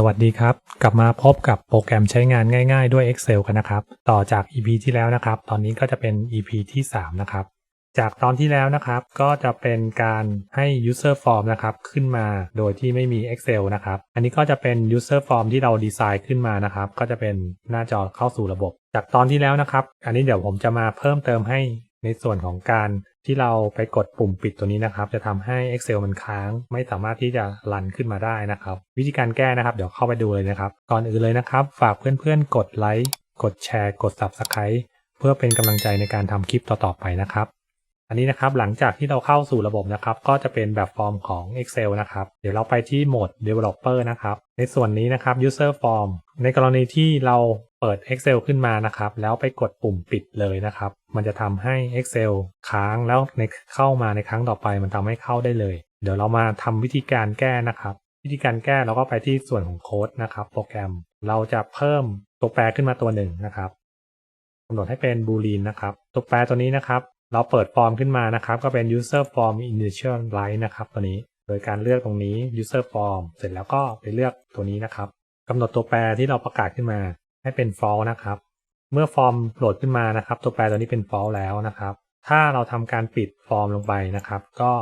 สวัสดีครับ กลับมาพบกับโปรแกรมใช้งานง่ายๆด้วย Excel กันนะครับ ต่อจาก EP ที่แล้วนะครับ ตอนนี้ก็จะเป็น EP ที่ 3 นะครับ จากตอนที่แล้วนะครับ ก็จะเป็นการให้ user form นะครับ ขึ้นมาโดยที่ไม่มี Excel นะครับ อันนี้ก็จะเป็น user form ที่เราดีไซน์ขึ้นมานะครับ ก็จะเป็นหน้าจอเข้าสู่ระบบ จากตอนที่แล้วนะครับ อันนี้เดี๋ยวผมจะมาเพิ่มเติมให้ในส่วนของการ ที่เราไปกดปุ่มปิดตัวนี้นะครับ จะทำให้ Excel มันค้าง ไม่สามารถที่จะรันขึ้นมาได้นะครับ วิธีการแก้นะครับ เดี๋ยวเข้าไปดูเลยนะครับ ก่อนอื่นเลยนะครับ ฝากเพื่อนๆ กดไลค์กดแชร์กด Subscribe เพื่อเป็นกำลังใจในการทำคลิปต่อๆไปนะครับ อันนี้นะครับหลังจากที่เราเข้าสู่ระบบนะครับ ก็จะเป็นแบบฟอร์มของ Excel นะครับ เดี๋ยวเราไปที่โหมด Developer นะครับ ในส่วนนี้นะครับ User Form ในกรณีที่เรา เปิด Excel ขึ้นมานะครับ แล้วไปกดปุ่มปิดเลยนะครับ มันจะทำให้ Excel ค้างแล้วในเข้ามาในครั้งต่อไปมันทำให้เข้าได้เลย เดี๋ยวเรามาทำวิธีการแก้นะครับ วิธีการแก้เราก็ไปที่ส่วนของโค้ดนะครับ โปรแกรมเราจะเพิ่มตัวแปรขึ้นมาตัวหนึ่งนะครับกำหนดให้เป็น boolean นะครับ ตัวแปรตัวนี้นะครับ เราเปิดฟอร์มขึ้นมานะครับ ก็เป็น user form initialize นะครับ ตัวนี้ โดยการเลือกตรงนี้ user form เสร็จแล้วก็ไปเลือกตัวนี้นะครับกำหนดตัวแปรที่เราประกาศขึ้นมา ให้เป็น false นะครับ เมื่อฟอร์มโหลดขึ้นมานะครับ ตัวแปรตัวนี้เป็น false แล้วนะครับ ถ้าเราทำการปิดฟอร์มลงไปนะครับ ก็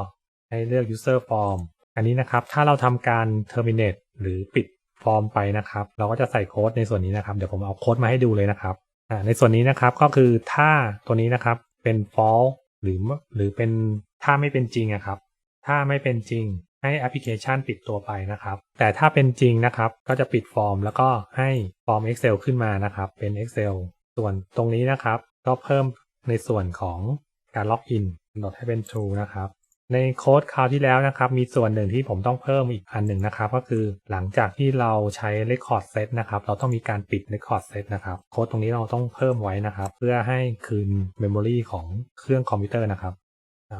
ให้เลือก user form อันนี้นะครับ ถ้าเราทำการ terminate หรือปิดฟอร์มไปนะครับ เราก็จะใส่โค้ดในส่วนนี้นะครับ เดี๋ยวผมเอาโค้ดมาให้ดูเลยนะครับ ในส่วนนี้นะครับก็คือถ้าตัวนี้นะครับเป็น false หรือหรือเป็นถ้าไม่เป็นจริงอะครับ ถ้าไม่เป็นจริง ให้แอปพลิเคชันปิดตัวไปนะครับ แต่ถ้าเป็นจริงนะครับ ก็จะปิดฟอร์ม แล้วก็ให้ฟอร์ม Excel ขึ้นมานะครับ เป็น Excel ส่วนตรงนี้นะครับ ก็เพิ่มในส่วนของการล็อกอินกำหนดให้เป็น true นะครับในโค้ดคราวที่แล้วนะครับ มีส่วนหนึ่งที่ผมต้องเพิ่มอีกอันหนึ่งนะครับ ก็คือหลังจากที่เราใช้ record set นะครับ เราต้องมีการปิด record set นะครับโค้ดตรงนี้เราต้องเพิ่มไว้นะครับ เพื่อให้คืน memory ของเครื่องคอมพิวเตอร์นะครับ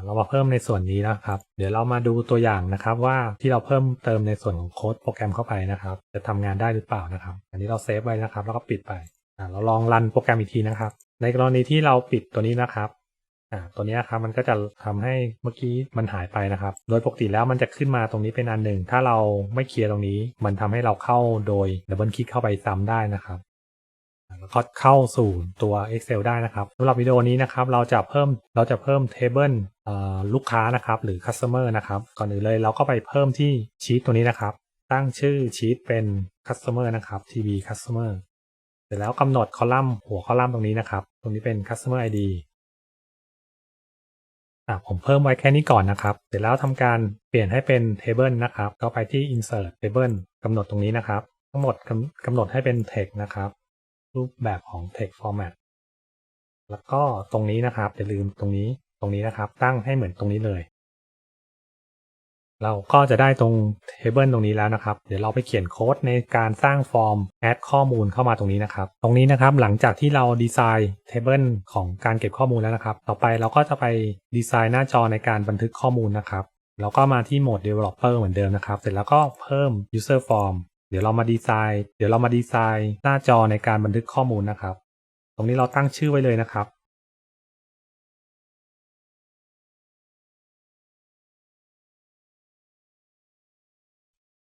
เรามาเพิ่มในส่วนนี้นะครับ เดี๋ยวเรามาดูตัวอย่างนะครับว่าที่เราเพิ่มเติมในส่วนของโค้ดโปรแกรมเข้าไปนะครับ จะทำงานได้หรือเปล่านะครับ อันนี้เราเซฟไว้นะครับ แล้วก็ปิดไปเราลองรันโปรแกรมอีกทีนะครับ ในกรณีที่เราปิดตัวนี้นะครับตัวนี้ครับมันก็จะทำให้เมื่อกี้มันหายไปนะครับ โดยปกติแล้วมันจะขึ้นมาตรงนี้เป็นอันหนึ่ง ถ้าเราไม่เคลียร์ตรงนี้ มันทำให้เราเข้าโดยดับเบิลคลิกเข้าไปซ้ำได้นะครับ แล้วก็เข้าสู่ตัว Excel ได้นะครับสำหรับวิดีโอนี้นะครับเราจะเพิ่มเราจะเพิ่ม Table ลูกค้านะครับหรือ Customer นะครับก่อนอื่นเลยเราก็ไปเพิ่มที่ชีตตัวนี้นะครับ ตั้งชื่อชีตเป็น Customer นะครับ TB Customer เสร็จแล้วกำหนดคอลัมน์หัวคอลัมน์ตรงนี้นะครับ ตรงนี้เป็น Customer ID อะผมเพิ่มไว้แค่นี้ก่อนนะครับ เสร็จแล้วทำการเปลี่ยนให้เป็น Table นะครับ ก็ไปที่ Insert Table กำหนดตรงนี้นะครับ ทั้งหมดกำหนดให้เป็น Text นะครับ รูปแบบของ Text Format แล้วก็ตรงนี้นะครับอย่าลืมตรงนี้ตรงนี้นะครับ ตั้งให้เหมือนตรงนี้เลย เราก็จะได้ตรง Table ตรงนี้แล้วนะครับ เดี๋ยวเราไปเขียนโค้ดในการสร้างฟอร์ม add ข้อมูลเข้ามาตรงนี้นะครับ ตรงนี้นะครับหลังจากที่เราดีไซน์ Table ของการเก็บข้อมูลแล้วนะครับ ต่อไปเราก็จะไปดีไซน์หน้าจอในการบันทึกข้อมูลนะครับเราก็มาที่โหมด Developer เหมือนเดิมนะครับ เสร็จแล้วก็เพิ่ม User Form เดี๋ยวเรามาดีไซน์ เดี๋ยวเรามาดีไซน์หน้าจอในการบันทึกข้อมูลนะครับ ตรงนี้เราตั้งชื่อไว้เลยนะครับ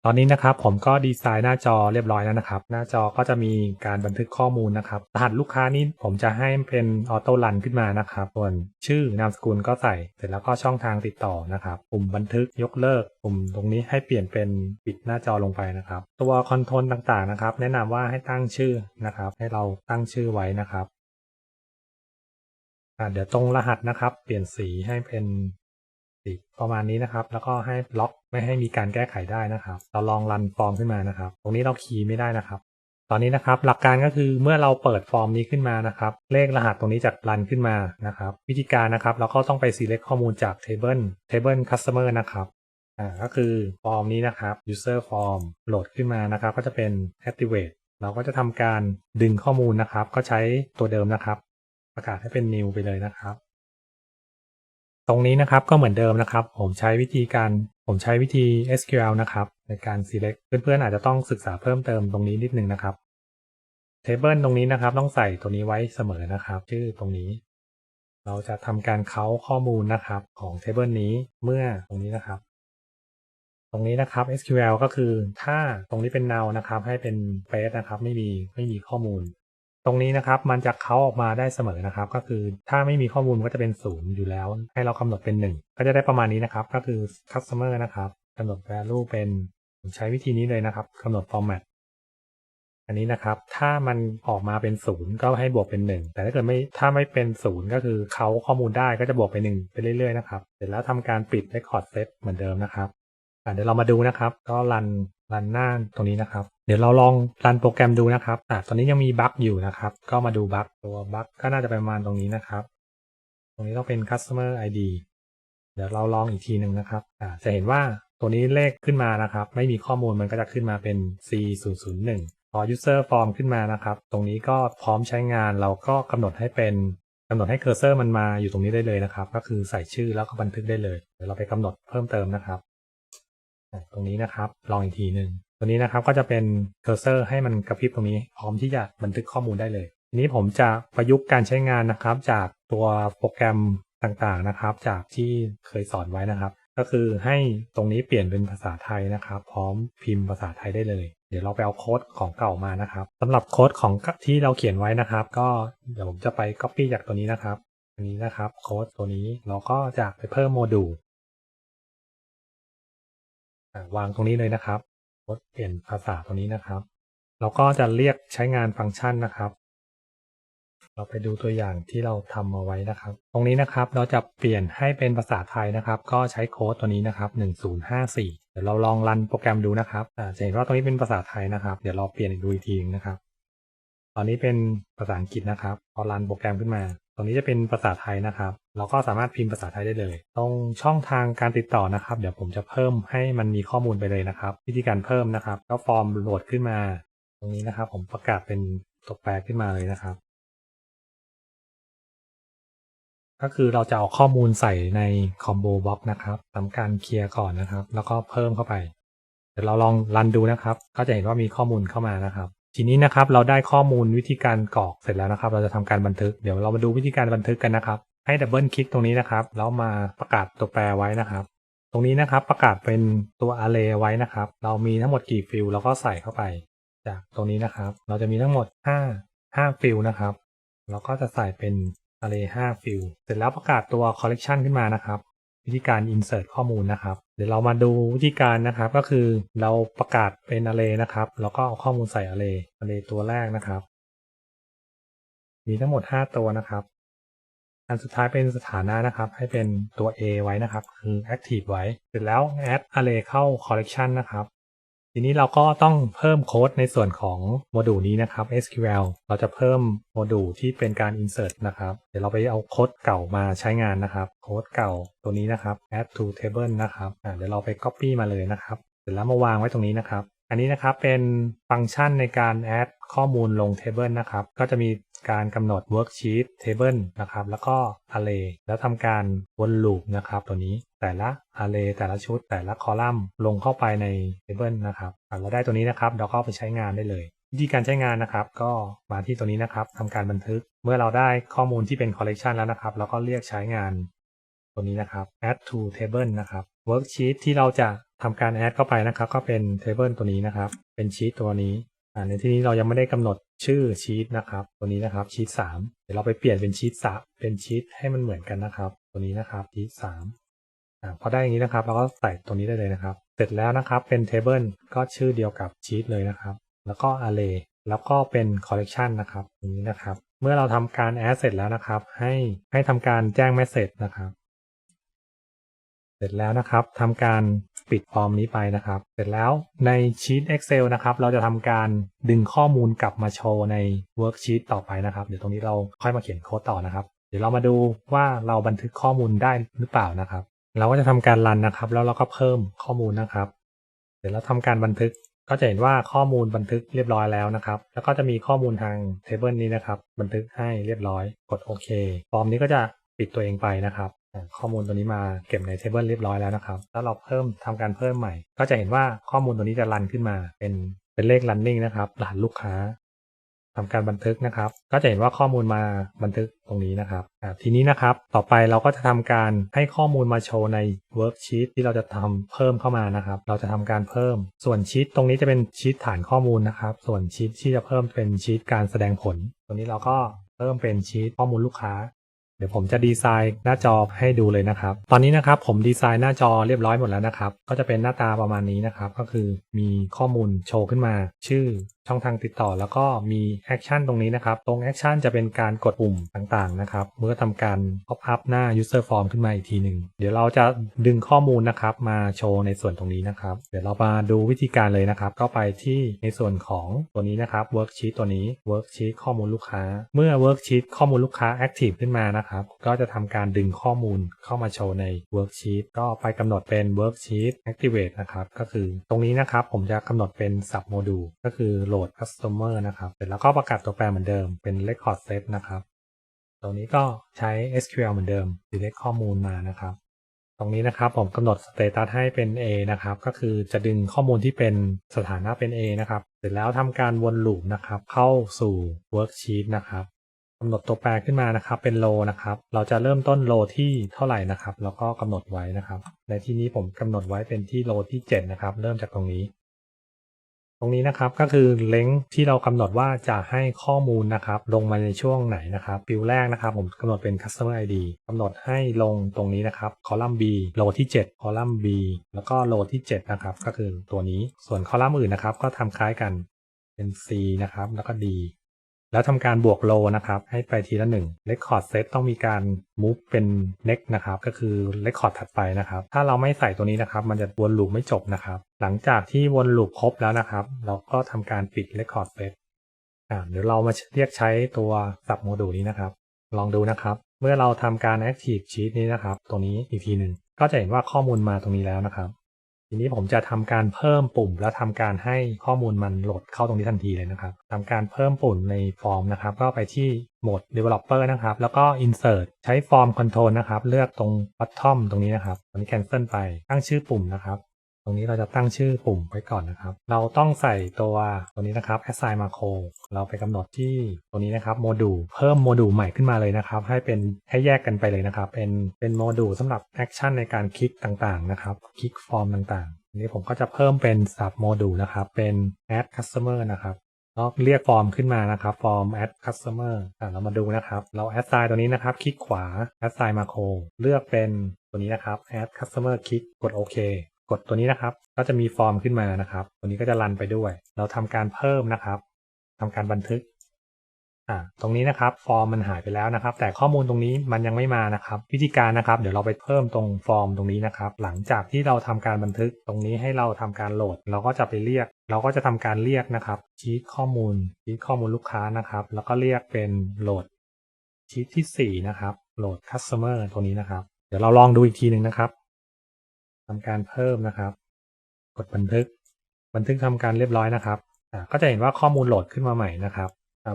ตอนนี้นะครับผมก็ดีไซน์หน้าจอเรียบร้อยแล้วนะครับ หน้าจอก็จะมีการบันทึกข้อมูลนะครับ รหัสลูกค้านี้ผมจะให้เป็นออโต้รันขึ้นมานะครับส่วนชื่อนามสกุลก็ใส่ เสร็จแล้วก็ช่องทางติดต่อนะครับปุ่มบันทึกยกเลิกปุ่มตรงนี้ให้เปลี่ยนเป็นปิดหน้าจอลงไปนะครับ ตัวคอนโทรลต่างๆนะครับ แนะนำว่าให้ตั้งชื่อนะครับ ให้เราตั้งชื่อไว้นะครับเดี๋ยวตรงรหัสนะครับ เปลี่ยนสีให้เป็นสีประมาณนี้นะครับ แล้วก็ให้ล็อก ไม่ให้มีการแก้ไขได้นะครับ เราลองรันฟอร์มขึ้นมานะครับ ตรงนี้เราคีย์ไม่ได้นะครับ ตอนนี้นะครับหลักการก็คือเมื่อเราเปิดฟอร์มนี้ขึ้นมานะครับ เลขรหัสตรงนี้จะรันขึ้นมานะครับ วิธีการนะครับเราก็ต้องไป select ข้อมูลจาก table table customer นะครับอ่าก็คือฟอร์มนี้นะครับ user form โหลดขึ้นมานะครับ ก็จะเป็น activate เราก็จะทำการดึงข้อมูลนะครับ ก็ใช้ตัวเดิมนะครับ ประกาศให้เป็น new ไปเลยนะครับ ตรงนี้นะครับก็เหมือนเดิมนะครับ ผมใช้วิธีการผมใช้วิธี SQL นะครับในการ select เพื่อนๆอาจจะต้องศึกษาเพิ่มเติมตรงนี้นิดนึงนะครับ table ตรงนี้นะครับ ต้องใส่ตัวนี้ไว้เสมอนะครับ ชื่อตรงนี้ เราจะทำการเค้าข้อมูลนะครับของ table นี้เมื่อตรงนี้นะครับ ตรงนี้นะครับ SQL ก็คือถ้าตรงนี้เป็น null นะครับ ให้เป็น space นะครับ ไม่มีไม่มีข้อมูล ตรงนี้นะครับมันจะเขาออกมาได้เสมอนะครับ ก็คือถ้าไม่มีข้อมูลก็จะเป็นศูนย์อยู่แล้ว ให้เรากำหนดเป็น 1 ก็จะได้ประมาณนี้นะครับ ก็คือ customer นะครับกำหนด value เป็นผมใช้วิธีนี้เลยนะครับกำหนด format อันนี้นะครับถ้ามันออกมาเป็นศูนย์ก็ให้บวกเป็น 1 แต่ถ้าเกิดไม่ถ้าไม่เป็นศูนย์ก็คือเขาข้อมูลได้ก็จะบวกไป1ไปเรื่อยๆนะครับเสร็จแล้วทำการปิด record set เหมือนเดิมนะครับเดี๋ยวเรามาดูนะครับ ก็รัน รันหน้าตรงนี้นะครับ เดี๋ยวเราลองรันโปรแกรมดูนะครับอะตอนนี้ยังมีบั๊กอยู่นะครับ ก็มาดูบั๊กตัวบั๊กก็น่าจะประมาณตรงนี้นะครับ ตรงนี้ต้องเป็น customer ID เดี๋ยวเราลองอีกทีหนึ่งนะครับอ่าจะเห็นว่าตัวนี้เลขขึ้นมานะครับ ไม่มีข้อมูลมันก็จะขึ้นมาเป็น C 0 0 1พอ user form ขึ้นมานะครับ ตรงนี้ก็พร้อมใช้งานเราก็กำหนดให้เป็นกำหนดให้เคอร์เซอร์มันมาอยู่ตรงนี้ได้เลยนะครับ ก็คือใส่ชื่อแล้วก็บันทึกได้เลย เดี๋ยวเราไปกำหนดเพิ่มเติมนะครับ ตรงนี้นะครับ ลองอีกทีหนึ่งตัวนี้นะครับก็จะเป็นเคอร์เซอร์ให้มันกระพริบตรงนี้พร้อมที่จะบันทึกข้อมูลได้เลย ทีนี้ผมจะประยุกต์การใช้งานนะครับ จากตัวโปรแกรมต่างๆนะครับ จากที่เคยสอนไว้นะครับ ก็คือให้ตรงนี้เปลี่ยนเป็นภาษาไทยนะครับ พร้อมพิมพ์ภาษาไทยได้เลย เดี๋ยวเราไปเอาโค้ดของเก่ามานะครับสำหรับโค้ดของที่เราเขียนไว้นะครับ ก็เดี๋ยวผมจะไป Copy จากตัวนี้นะครับอันนี้นะครับโค้ดตัวนี้เราก็จะไปเพิ่มโมดูล วางตรงนี้เลยนะครับโค้ดเปลี่ยนภาษาตรงนี้นะครับ เราก็จะเรียกใช้งานฟังก์ชันนะครับ เราไปดูตัวอย่างที่เราทำมาไว้นะครับ ตรงนี้นะครับเราจะเปลี่ยนให้เป็นภาษาไทยนะครับ ก็ใช้โค้ดตัวนี้นะครับ 1054 เดี๋ยวเราลองรันโปรแกรมดูนะครับอ่าจะเห็นว่าตรงนี้เป็นภาษาไทยนะครับ เดี๋ยวเราเปลี่ยนดูอีกทีนึงนะครับ ตอนนี้เป็นภาษาอังกฤษนะครับ พอรันโปรแกรมขึ้นมา ตรงนี้จะเป็นภาษาไทยนะครับ เราก็สามารถพิมพ์ภาษาไทยได้เลย ตรงช่องทางการติดต่อนะครับ เดี๋ยวผมจะเพิ่มให้มันมีข้อมูลไปเลยนะครับ วิธีการเพิ่มนะครับ ก็ฟอร์มโหลดขึ้นมา ตรงนี้นะครับ ผมประกาศเป็นตัวแปรขึ้นมาเลยนะครับ ก็คือเราจะเอาข้อมูลใส่ในคอมโบบล็อกนะครับทำการเคลียร์ก่อนนะครับ แล้วก็เพิ่มเข้าไป เดี๋ยวเราลองรันดูนะครับ ก็จะเห็นว่ามีข้อมูลเข้ามานะครับ ทีนี้นะครับเราได้ข้อมูลวิธีการกรอกเสร็จแล้วนะครับ เราจะทำการบันทึกเดี๋ยวเรามาดูวิธีการบันทึกกันนะครับ ให้ดับเบิลคลิกตรงนี้นะครับแล้วมาประกาศตัวแปรไว้นะครับ ตรงนี้นะครับประกาศเป็นตัว array ไว้นะครับ เรามีทั้งหมดกี่ฟิลเราก็ใส่เข้าไป จากตรงนี้นะครับ เราจะมีทั้งหมด 5 5ฟิลนะครับ เราก็จะใส่เป็น array 5ฟิลเสร็จแล้วประกาศตัว collection ขึ้นมานะครับ วิธีการ insert ข้อมูลนะครับ เดี๋ยวเรามาดูวิธีการนะครับ ก็คือเราประกาศเป็นอะเลนะครับ แล้วก็เอาข้อมูลใส่อะเลอะเลตัวแรกนะครับ มีทั้งหมด 5 ตัวนะครับ อันสุดท้ายเป็นสถานะนะครับ ให้เป็นตัว A ไว้นะครับ คือ active ไว้ เสร็จแล้ว add array เข้า collection นะครับ ทีนี้เราก็ต้องเพิ่มโค้ดในส่วนของโมดูลนี้นะครับ SQL เราจะเพิ่มโมดูลที่เป็นการ insert นะครับ เดี๋ยวเราไปเอาโค้ดเก่ามาใช้งานนะครับ โค้ดเก่าตัวนี้นะครับ add to table นะครับเดี๋ยวเราไป copy มาเลยนะครับ เสร็จแล้วมาวางไว้ตรงนี้นะครับ อันนี้นะครับเป็นฟังก์ชันในการ add ข้อมูลลง table นะครับ ก็จะมีการกำหนด worksheet table นะครับ แล้วก็ array แล้วทำการวนลูปนะครับ ตัวนี้แต่ละ array แต่ละชุด แต่ละคอลัมน์ลงเข้าไปใน table นะครับเราได้ตัวนี้นะครับ เราก็ไปใช้งานได้เลย วิธีการใช้งานนะครับ ก็มาที่ตัวนี้นะครับทำการบันทึก เมื่อเราได้ข้อมูลที่เป็น collection แล้วนะครับ เราก็เรียกใช้งานตัวนี้นะครับ add to table นะครับ worksheet ที่เราจะทำการ add เข้าไปนะครับ ก็เป็น table ตัวนี้นะครับ เป็นชีตตัวนี้ ในที่นี้เรายังไม่ได้กำหนดชื่อชีตนะครับ ตัวนี้นะครับชีตสามเดี๋ยวเราไปเปลี่ยนเป็นชีตสามเป็นชีตให้มันเหมือนกันนะครับ ตัวนี้นะครับชีตสามพอได้อย่างนี้นะครับเราก็ใส่ตัวนี้ได้เลยนะครับ เสร็จแล้วนะครับเป็น table ก็ชื่อเดียวกับชีตเลยนะครับ แล้วก็ array แล้วก็เป็น collection นะครับอย่างนี้นะครับ เมื่อเราทำการ add เสร็จแล้วนะครับ ให้ให้ทำการแจ้ง message นะครับ เสร็จแล้วนะครับทำการ ปิดฟอร์มนี้ไปนะครับ เสร็จแล้วในชีต Excel นะครับ เราจะทำการดึงข้อมูลกลับมาโชว์ใน Worksheet ต่อไปนะครับ เดี๋ยวตรงนี้เราค่อยมาเขียนโค้ดต่อนะครับ เดี๋ยวเรามาดูว่าเราบันทึกข้อมูลได้หรือเปล่านะครับ เราก็จะทำการรันนะครับ แล้วเราก็เพิ่มข้อมูลนะครับ เดี๋ยวเราทำการบันทึกก็จะเห็นว่าข้อมูลบันทึกเรียบร้อยแล้วนะครับ แล้วก็จะมีข้อมูลทางเทเบิลนี้นะครับ บันทึกให้เรียบร้อย กดโอเค ฟอร์มนี้ก็จะปิดตัวเองไปนะครับ ข้อมูลตัวนี้มาเก็บในเทเบิลเรียบร้อยแล้วนะครับ แล้วเราเพิ่มทำการเพิ่มใหม่ ก็จะเห็นว่าข้อมูลตัวนี้จะรันขึ้นมา เป็นเป็นเลข running นะครับรหัสลูกค้าทำการบันทึกนะครับ ก็จะเห็นว่าข้อมูลมาบันทึกตรงนี้นะครับ ทีนี้นะครับ ต่อไปเราก็จะทำการให้ข้อมูลมาโชว์ในเวิร์กชีตที่เราจะทำเพิ่มเข้ามานะครับ เราจะทำการเพิ่ม ส่วนชีตตรงนี้จะเป็นชีตฐานข้อมูลนะครับ ส่วนชีตที่จะเพิ่มเป็นชีตการแสดงผล ตรงนี้เราก็เพิ่มเป็นชีตข้อมูลลูกค้า เดี๋ยวผมจะดีไซน์หน้าจอให้ดูเลยนะครับ ตอนนี้นะครับผมดีไซน์หน้าจอเรียบร้อยหมดแล้วนะครับ ก็จะเป็นหน้าตาประมาณนี้นะครับ ก็คือมีข้อมูลโชว์ขึ้นมา ชื่อ ช่องทางติดต่อแล้วก็มีแอคชั่นตรงนี้นะครับ ตรงแอคชั่นจะเป็นการกดปุ่มต่างๆนะครับเมื่อทำการ pop up หน้า user form ขึ้นมาอีกทีหนึ่งเดี๋ยวเราจะดึงข้อมูลนะครับมาโชว์ในส่วนตรงนี้นะครับ เดี๋ยวเรามาดูวิธีการเลยนะครับ ก็ไปที่ในส่วนของตัวนี้นะครับ worksheet ตัวนี้ worksheet ข้อมูลลูกค้า เมื่อ worksheet ข้อมูลลูกค้า active ขึ้นมานะครับ ก็จะทำการดึงข้อมูลเข้ามาโชว์ใน worksheet ก็ไปกำหนดเป็น worksheet activate นะครับก็คือตรงนี้นะครับผมจะกำหนดเป็น sub module ก็คือ load customer นะครับ เสร็จแล้วก็ประกาศตัวแปรเหมือนเดิมเป็น record set นะครับ ตรงนี้ก็ใช้ SQL เหมือนเดิม direct ข้อมูลมานะครับ ตรงนี้นะครับผมกำหนด status ให้เป็น A นะครับ ก็คือจะดึงข้อมูลที่เป็นสถานะเป็น A นะครับ เสร็จแล้วทำการวนลูปนะครับ เข้าสู่ worksheet นะครับกำหนดตัวแปรขึ้นมานะครับ เป็น row นะครับ เราจะเริ่มต้น row ที่เท่าไหร่นะครับ แล้วก็กำหนดไว้นะครับ ในที่นี้ผมกำหนดไว้เป็นที่ row ที่ 7 นะครับ เริ่มจากตรงนี้ ตรงนี้นะครับก็คือเลงที่เรากำหนดว่าจะให้ข้อมูลนะครับ ลงมาในช่วงไหนนะครับฟิลแรกนะครับ ผมกำหนดเป็น customer ID กำหนดให้ลงตรงนี้นะครับคอลัมน์ B โลที่ 7 คอลัมน์ B แล้วก็โลที่ 7 นะครับ ก็คือตัวนี้ส่วนคอลัมน์อื่นนะครับ ก็ทำคล้ายกันเป็น C นะครับแล้วก็ D แล้วทำการบวกโลนะครับ ให้ไปทีละหนึ่ง Record Set ต้องมีการ move เป็น next นะครับ ก็คือ Record ถัดไปนะครับ ถ้าเราไม่ใส่ตัวนี้นะครับ มันจะวนลูปไม่จบนะครับ หลังจากที่วนลูปครบแล้วนะครับ เราก็ทำการปิด Record Set อ่าเดี๋ยวเรามาเรียกใช้ตัว sub module นี้นะครับ ลองดูนะครับ เมื่อเราทำการ active sheet นี้นะครับ ตรงนี้อีกทีหนึ่งก็จะเห็นว่าข้อมูลมาตรงนี้แล้วนะครับ ทีนี้ผมจะทำการเพิ่มปุ่ม แล้วทำการให้ข้อมูลมันโหลดเข้าตรงนี้ทันทีเลยนะครับทำการเพิ่มปุ่มในฟอร์มนะครับ ก็ไปที่โหมด developer นะครับ แล้วก็ insert ใช้ form control นะครับ เลือกตรง bottom ตรงนี้นะครับตรงนี้ cancel ไปตั้งชื่อปุ่มนะครับ รงนี้เราจะตั้งชื่อปุ่มไว้ก่อนนะครับ เราต้องใส่ตัวตัวนี้นะครับ assign macro เราไปกำหนดที่ตัวนี้นะครับโมดูลเพิ่มโมดูลใหม่ขึ้นมาเลยนะครับ ให้เป็นให้แยกกันไปเลยนะครับ เป็นเป็นโมดูลสำหรับแอคชั่นในการคลิกต่างๆนะครับ คลิกฟอร์มต่างๆนี้ผมก็จะเพิ่มเป็น sub โมดูลนะครับ เป็น add customer นะครับแล้วเรียกฟอร์มขึ้นมานะครับ ฟอร์ม add customer เรามาดูนะครับ เรา assign ตัวนี้นะครับ คลิกขวา assign macro เลือกเป็นตัวนี้นะครับ add customer คลิกกดโอเค กดตัวนี้นะครับ ก็จะมีฟอร์มขึ้นมานะครับ ตัวนี้ก็จะรันไปด้วย เราทำการเพิ่มนะครับทำการบันทึกอ่าตรงนี้นะครับ ฟอร์มมันหายไปแล้วนะครับ แต่ข้อมูลตรงนี้มันยังไม่มานะครับ วิธีการนะครับ เดี๋ยวเราไปเพิ่มตรงฟอร์มตรงนี้นะครับ หลังจากที่เราทำการบันทึกตรงนี้ให้เราทำการโหลด เราก็จะไปเรียก เราก็จะทำการเรียกนะครับชีตข้อมูลชีตข้อมูลลูกค้านะครับ แล้วก็เรียกเป็นโหลดชีตที่4นะครับโหลด customer ตัวนี้นะครับ เดี๋ยวเราลองดูอีกทีหนึ่งนะครับ ทำการเพิ่มนะครับ กดบันทึก บันทึกทำการเรียบร้อยนะครับก็จะเห็นว่าข้อมูลโหลดขึ้นมาใหม่นะครับ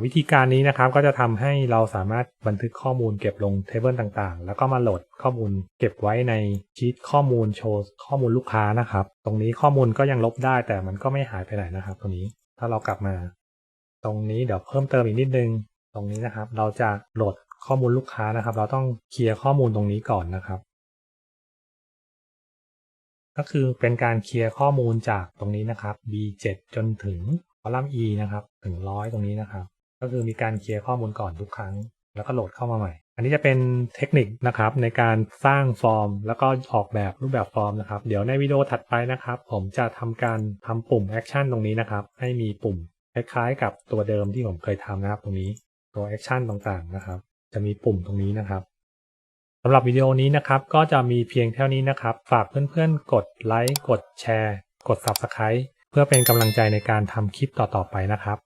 วิธีการนี้นะครับก็จะทำให้เราสามารถบันทึกข้อมูลเก็บลงเทเบิลต่างๆ แล้วก็มาโหลดข้อมูลเก็บไว้ในชีตข้อมูลโชว์ข้อมูลลูกค้านะครับ ตรงนี้ข้อมูลก็ยังลบได้แต่มันก็ไม่หายไปไหนนะครับ ตรงนี้ถ้าเรากลับมา ตรงนี้เดี๋ยวเพิ่มเติมอีกนิดนึง ตรงนี้นะครับ เราจะโหลดข้อมูลลูกค้านะครับ เราต้องเคลียร์ข้อมูลตรงนี้ก่อนนะครับ ก็คือเป็นการเคลียร์ข้อมูลจากตรงนี้นะครับ B7 จนถึงคอลัมน์ E นะครับถึงร้อยตรงนี้นะครับ ก็คือมีการเคลียร์ข้อมูลก่อนทุกครั้ง แล้วก็โหลดเข้ามาใหม่ อันนี้จะเป็นเทคนิคนะครับในการสร้างฟอร์ม แล้วก็ออกแบบรูปแบบฟอร์มนะครับ เดี๋ยวในวิดีโอถัดไปนะครับ ผมจะทำการทำปุ่มแอคชั่นตรงนี้นะครับ ให้มีปุ่มคล้ายๆ กับตัวเดิมที่ผมเคยทำนะครับ ตรงนี้ตัวแอคชั่นต่างๆนะครับ จะมีปุ่มตรงนี้นะครับ สำหรับวิดีโอนี้นะครับก็จะมีเพียงเท่านี้นะครับ ฝากเพื่อนๆ กดไลค์ กดแชร์ กด Subscribe เพื่อเป็นกำลังใจในการทำคลิปต่อๆไปนะครับ